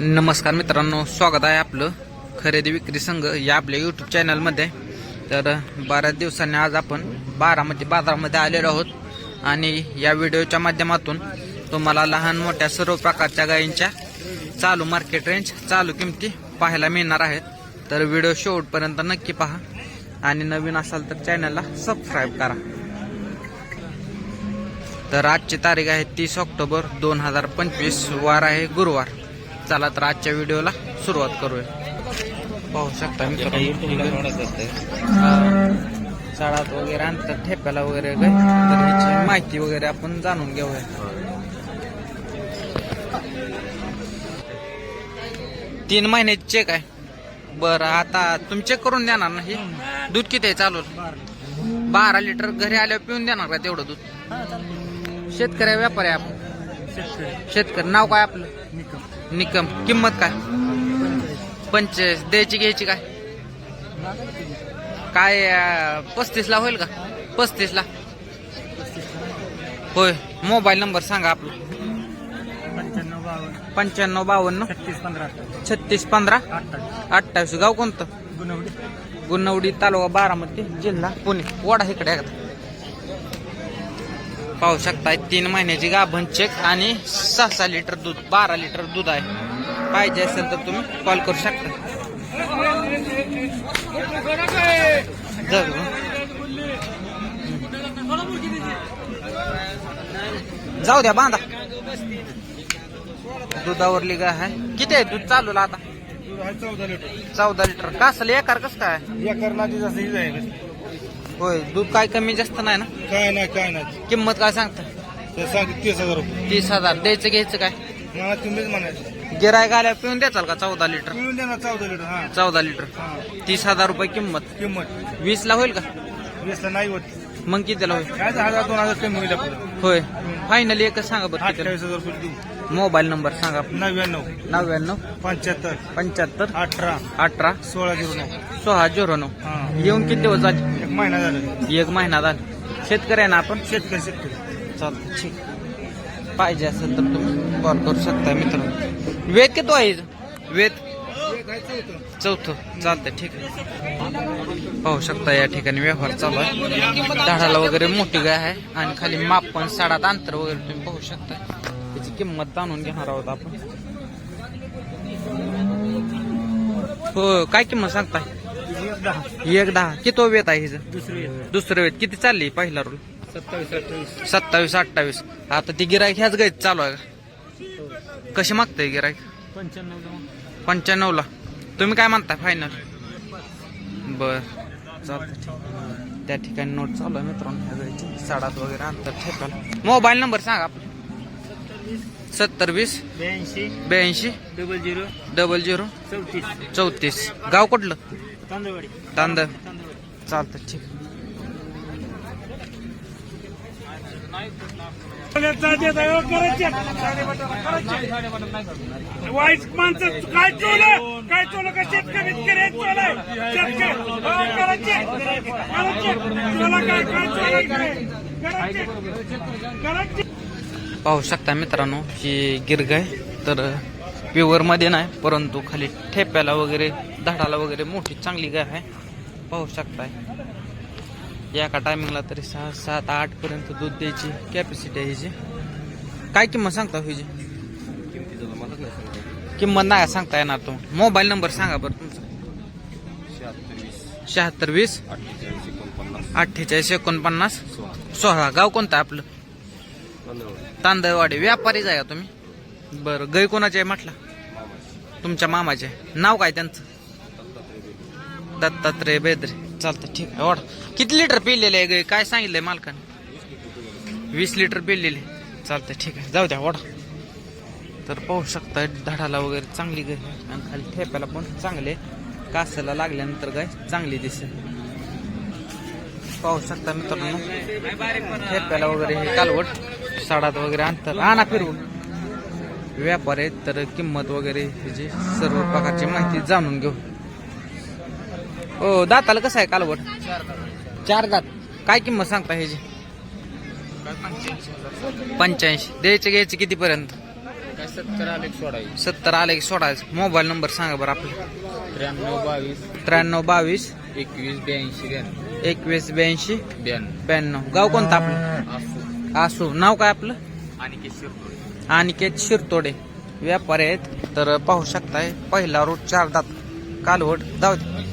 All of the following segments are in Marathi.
नमस्कार मित्रांनो स्वागत आहे आपलं खरेदी विक्री संघ या आपल्या यूट्यूब चॅनलमध्ये तर बऱ्याच दिवसांनी आज आपण बारामती म्हणजे बाजारामध्ये आलेलो आहोत. आणि या व्हिडिओच्या माध्यमातून तुम्हाला लहान मोठ्या सर्व प्रकारच्या गायींच्या चालू मार्केट रेंज चालू किमती पाहायला मिळणार आहेत. तर व्हिडिओ शेवटपर्यंत नक्की पहा. आणि नवीन असाल तर चॅनलला सबस्क्राईब करा. तर आजची तारीख आहे तीस ऑक्टोबर दोन हजार पंचवीस. वार आहे गुरुवार. चला तर आजच्या व्हिडिओला सुरुवात करूया. पाहू शकता मित्रांनो शाळात वगैरे आणतात ठेप्याला वगैरे काय? तर ह्याची माहिती वगैरे आपण जाणून घेऊया. तीन महिन्याची चेक आहे. बरं आता तुम्ही चेक करून देणार ना हे? दूध किती आहे चालू बारा लिटर घरी आल्यावर पिऊन देणार का तेवढं दूध? शेतकरी व्यापारी आहे आपण. शेतकरी. नाव काय आपलं? निकम किंमत काय? पंचेचाळीस. द्यायची घ्यायची काय? काय पस्तीस ला होईल का? पस्तीस ला होय. मोबाईल नंबर सांगा आपला. पंच्याण्णव बावन्न. छत्तीस पंधरा छत्तीस पंधरा. अठ्ठावीस. गाव कोणतं? गुन्नवडी तालुका बारामती जिल्हा पुणे. वडा इकडे पाहू शकताय तीन महिन्याची गाभण चेक आणि सहा सहा लिटर दूध बारा लिटर दूध आहे. पाहिजे असेल तर तुम्ही कॉल करू शकता. जाऊ. द्या बांधा. दुधावरली गाय आहे? किती आहे दूध चालू आता? चौदा लिटर चौदा लिटर का असेल एकार कसं काय? जसं ही जाईल होय दूध काय कमी जास्त नाही ना? काय नाही काय नाही. किंमत काय सांगता? ते सांग तीस हजार रुपये. तीस हजार. द्यायचं घ्यायचं काय? मला तुम्हीच म्हणायचं. गिराय गाल्या पिऊन द्याचाल का चौदा लिटर? मिळून द्या ना चौदा लिटर हा. चौदा लिटर. हा. तीस हजार रुपये किंमत. किंमत. वीस ला होईल का? वीसला नाही होत. मग कितीला होईल? काय हजार दोन हजार कमी होईल आपलं. होय. फायनली एकच सांगा बरं कितीला. अठ्ठावीस हजार रुपये देऊ. मोबाईल नंबर सांगा. नव्याण्णव. नव्याण्णव. पंच्याहत्तर. पंच्याहत्तर. अठरा. अठरा. सोळा झिरो नऊ. सोळा झिरो नऊ. हा. येऊन किती दिवस झाले महिना झाला. एक महिना झाला. शेतकरी आहे ना आपण? शेतकरी शेतकरी. चालतं ठीक. पाहिजे असेल तर तुम्ही कॉल करू शकता मित्रांनो. वेद किती आहे? वेद? चौथं. चालतंय ठीक आहे. पाहू शकता या ठिकाणी व्यवहार चालू आहे. झाडाला वगैरे मोठी गाय आहे आणि खाली मापन साडात अंतर वगैरे तुम्ही पाहू शकता त्याची किंमत जाणून घेणार आहोत आपण. हो काय किंमत सांगताय? एक दहा. किती वेत आहे हिचं? दुसरी दुसरं वेत किती चालली पहिला रोल सत्तावीस अठ्ठावीस. सत्तावीस अठ्ठावीस. आता ती गिराईक ह्याच गायत चालू आहे का? कशी मागताय गिराईक पंच्याण्णव पंच्याण्णवला. तुम्ही काय म्हणताय फायनल बर. त्या ठिकाणी नोट चालू आहे मित्रांनो. ह्या गायची साडात वगैरे अंतर ठेकाल मोबाईल नंबर सांगा आपला. सत्तर वीस ब्याऐंशी. ब्याऐंशी. डबल झिरो डबल झिरो चौतीस. चौतीस. गाव कुठलं? तांदळवाडी. तांदळ. चालतं ठीक वाईट माणसं काय चोलं? काय चोलं का शेतकरी? शेतकरी चोलय. शेतकरी. हो, चोला काय? काय चोलय? पाहू शकता मित्रांनो ही गिरगाय तर प्युअरमध्ये नाही परंतु खाली ठेप्याला वगैरे झाडाला वगैरे मोठी चांगली गाय आहे. पाहू शकताय. एका टायमिंगला तरी सहा सात आठ पर्यंत दूध द्यायची कॅपॅसिटी आहे हिची. काय किंमत सांगता हो हिची? किंमत नाही सांगता येणार तो. मोबाईल नंबर सांगा बरं तुमचा. शहात्तर वीस. अठ्ठेचाळीस एकोणपन्नास. सोळा. गाव कोणतं आपलं? तांदळवाडी. व्यापारीच आहे का तुम्ही? बरं. गै कोणाचे आहे म्हटलं? तुमच्या मामाचे. नाव काय त्यांचं? दत्तात्रय बेदरे चालतं ठीक आहे. ओढ. किती लिटर पिलेले आहे काय सांगितलंय मालकाने? वीस लिटर पिलेले. चालतं ठीक आहे. जाऊ द्या ओढ. तर पाहू शकता धडाला वगैरे चांगली गाय आणि खाली ठेप्याला पण चांगले. कासाला लागल्यानंतर गाय चांगली दिसेल. पाहू शकता मित्रांनो. ठेप्याला वगैरे हे कालवट. साडात वगैरे आणतात. आणा फिरवून. व्यापार आहेत तर किंमत वगैरे ह्याची सर्व प्रकारची माहिती जाणून घेऊ. हो दाताला कसं आहे कालवट चार दात. काय किंमत सांगता ह्याची? पंच्याऐंशी. द्यायचे घ्यायचे कितीपर्यंत? सत्तर आले सोडावी सत्तर आले सोडायचं मोबाईल नंबर सांगा बरं आपला. त्र्याण्णव बावीस. त्र्याण्णव बावीस. एकवीस ब्याऐंशी ब्याण्णव. एकवीस ब्याऐंशी. ब्याण्णव. ब्याण्णव. गाव कोणतं आपलं? आसू. नाव काय आपलं? की शिरतोड. अनिकेत शिरतोडे. व्यापारी आहेत. तर पाहू शकताय पहिला रोड चार दात. कालवड जाऊ दे.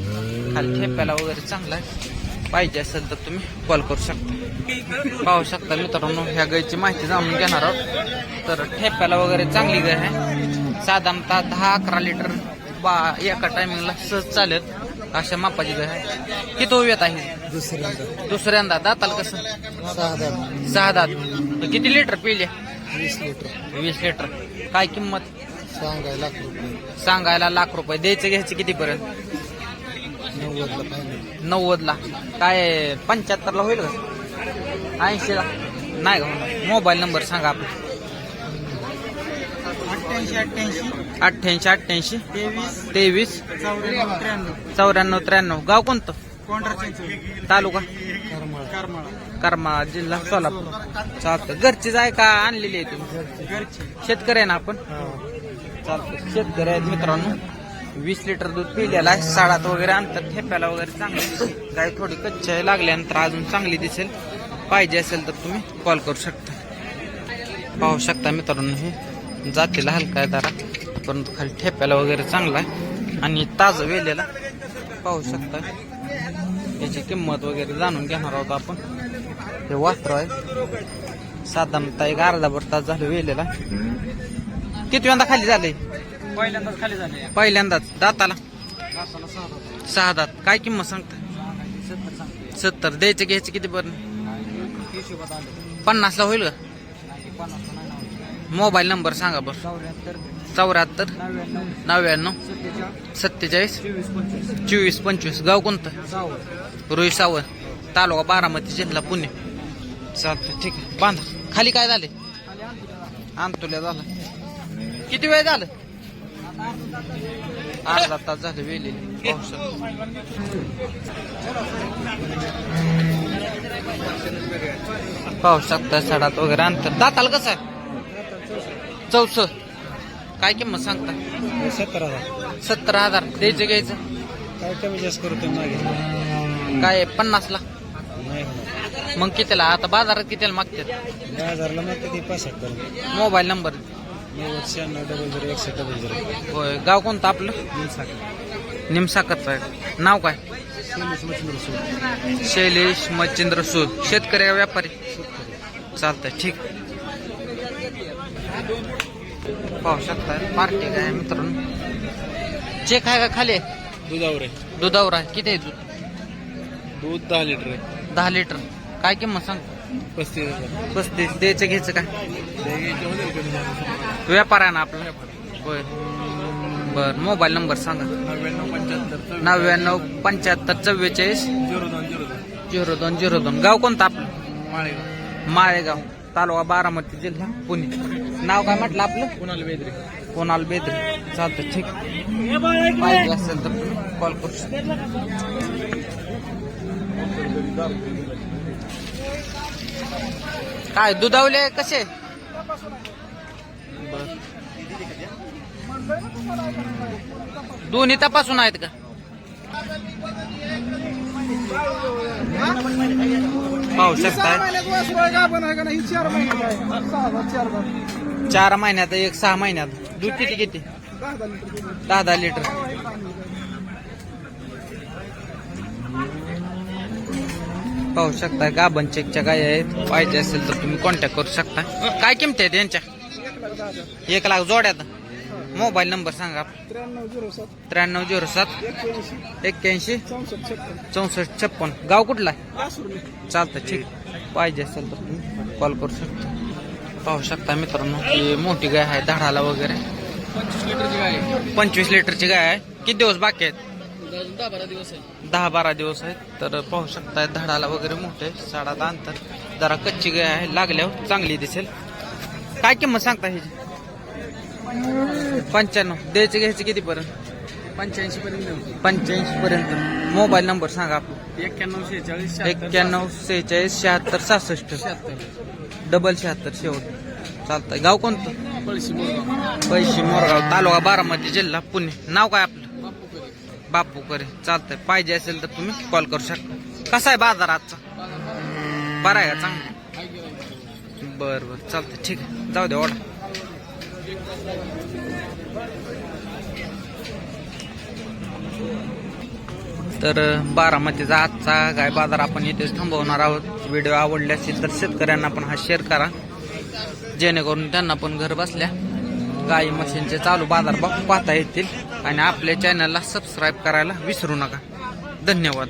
खाली ठेप्याला वगैरे चांगला आहे. पाहिजे असेल तर तुम्ही कॉल करू शकता. पाहू शकता मित्रांनो ह्या गायची माहिती जाणून घेणार आहोत. तर ठेप्याला वगैरे चांगली गाय आहे. साधारणतः दहा अकरा लिटर बा एका टायमिंगला सहज चालेल अशा मापाची गाय आहे. किती उभ्यात आहे दुसऱ्यांदा. दुसऱ्यांदा. दाताल कसं? सहा हजार सहा दात. किती लिटर पिल्या वीस लिटर वीस लिटर काय किंमत? सांगाय लाख रुपये. सांगायला लाख रुपये. द्यायचे घ्यायचे कितीपर्यंत? नव्वदला. फायनल नव्वद ला काय पंच्याहत्तर ला होईल का? ऐंशी ला नाही का? मोबाईल नंबर सांगा आपला. अठ्ठ्याऐंशी अठ्ठ्याऐंशी. अठ्ठ्याऐंशी अठ्ठ्याऐंशी. तेवीस. तेवीस. चौऱ्याण्णव त्र्याण्णव. गाव कोणतं? तालुका? करमाळा. करमाळा कर्मा जिल्हा सोलापूर. चालतं घरचीच आहे का आणलेली आहे तुम्ही? शेतकरी आहे ना आपण? चालतं शेतकरी आहेत मित्रांनो. वीस लिटर दूध पिलेला आहे साडात वगैरे आणतात ठेप्याला वगैरे चांगली काही थोडी कच्च्या लागल्यानंतर अजून चांगली दिसेल. पाहिजे असेल तर तुम्ही कॉल करू शकता. पाहू शकता मित्रांनो हे जातीला हलका आहे जरा परंतु खाली ठेप्याला वगैरे चांगला आहे. आणि ताजं वेलेला पाहू शकता. याची किंमत वगैरे जाणून घेणार आहोत आपण. हे वास्त्र आहे. साधारणतः एक अर्धा भर तास झालं वेलेला. किती वेळा खाली झाले पहिल्यांदाच खाली झाले. पहिल्यांदाच. दाताला? दाताला सहा दात काय किंमत सांगता सत्तर सांगते सत्तर. द्यायचे घ्यायचे किती बरं हिशोबात आले. पन्नासला होईल का? नाही पन्नासला नाही नाव मोबाईल नंबर सांगा बरं. चौऱ्याहत्तर चौऱ्याहत्तर नव्याण्णव नव्याण्णव सत्तेचाळीस सत्तेचाळीस चोवीस पंचवीस. चोवीस पंचवीस. गाव कोणतं? रोहित सावंत तालुका बारामती जिल्हा पुणे. चालतं ठीक आहे. बांधा. खाली काय झाले? आणतोल्या झालं किती वेळ झालं? अर्धा तास झालं वेलेली पाहू शकता. पाहू शकता सडात वगैरे अंतर. दाताल कसं आहे? चौस काय किंमत सांगता? सत्तर हजार. सत्तर हजार. द्यायचं घ्यायचं? काय कमी जास्त करतो मागे काय पन्नासला? मग कितीला? आता बाजारात कितीला मागतात? दहा हजारला मग किती पासष्ट पर्यंत. Mobile number. शहाण्णव डबल झिरो एकशे डबल झिरो होय गाव कोणतं आपलं? निमसाकरचं आहे नाव काय? शैलेश मच्छिंद्र सूद. शेतकरी का व्यापारी? चालतंय ठीक. पाहू शकताय पार्टी काय आहे मित्रांनो. चेक आहे का खाली? आहे? दुधावर आहे. दुधावर आहे. किती आहे दूध? दूध दहा लिटर आहे. दहा लिटर. काय किंमत सांग? पस्तीस पस्तीस. द्यायचं घ्यायचं जास्त. व्यापार आहे ना आपला होय. बर मोबाईल नंबर सांगा. नव्याण्णव पंच्याहत्तर नव्याण्णव पंच्याहत्तर चव्वेचाळीस झिरो दोन झिरो दोन. झिरो दोन झिरो दोन. गाव कोणतं आपलं? माळेगाव. माळेगाव. तालुका बारामती जिल्हा पुणे. नाव काय म्हटलं आपलं? कुणाल बेदरे. कोणाल बेदरे. चालतं ठीक पाहिजे असेल तर कॉल करू शकता. काय दुधावले कसे? दोन्ही तपासून आहेत का? पाहू शकताय. चार महिन्यात एक सहा महिन्यात. दूध किती किती? दहा दहा लिटर. पाहू शकता गाभण चेकच्या गाय आहेत. पाहिजे असेल तर तुम्ही कॉन्टॅक्ट करू शकता. काय किमती आहेत यांच्या? एक लाख जोड्यात. मोबाईल नंबर सांगा. त्र्याण्णव झिरो सात. एक्क्याऐंशी. चौसष्ट छप्पन. गाव कुठला? आहे चालतं ठीक. पाहिजे असेल तर तुम्ही कॉल करू शकता. पाहू शकता मित्रांनो ही मोठी गाय आहे धाडाला वगैरे. पंचवीस लिटरची गाय पंचवीस लिटरची गाय आहे. किती दिवस बाकी आहेत? दहा बारा दिवस आहे. दहा बारा दिवस आहेत तर पाहू शकता धाडाला वगैरे मोठे साडात अंतर जरा कच्ची गाय आहे लागल्यावर चांगली दिसेल. काय किंमत सांगता ह्याची? पंच्याण्णव. द्यायचे घ्यायचे किती पर्यंत? पंच्याऐंशी पर्यंत पंच्याऐंशी पर्यंत. मोबाईल नंबर सांगा आपला. एक्क्याण्णव शेहेचाळीस एक्क्याण्णव सेहेचाळीस शहात्तर सहासष्ट. डबल शहात्तर शेवट. चालतंय. गाव कोणतं? पैसे मोरगाव. तालुका बारामती जिल्हा पुणे. नाव काय आपलं? बापू करे चालतंय. पाहिजे असेल तर तुम्ही कॉल करू शकता. कसा आहे बाजार आजचा? बरा आहे का? चांगला बरं बरं बर. बर चालतंय. ठीक आहे. जाऊ दे ऑर्डर तर बारामतीचा आजचा गाय बाजार आपण इथेच थांबवणार आहोत. व्हिडिओ आवडले असेल तर शेतकऱ्यांना पण हा शेअर करा. जेणेकरून त्यांना पण घर बसल्या. गाई मशीनचे चालू बाजार बघ पाहता येतील. आणि आपल्या चॅनलला सबस्क्राईब करायला विसरू नका. धन्यवाद.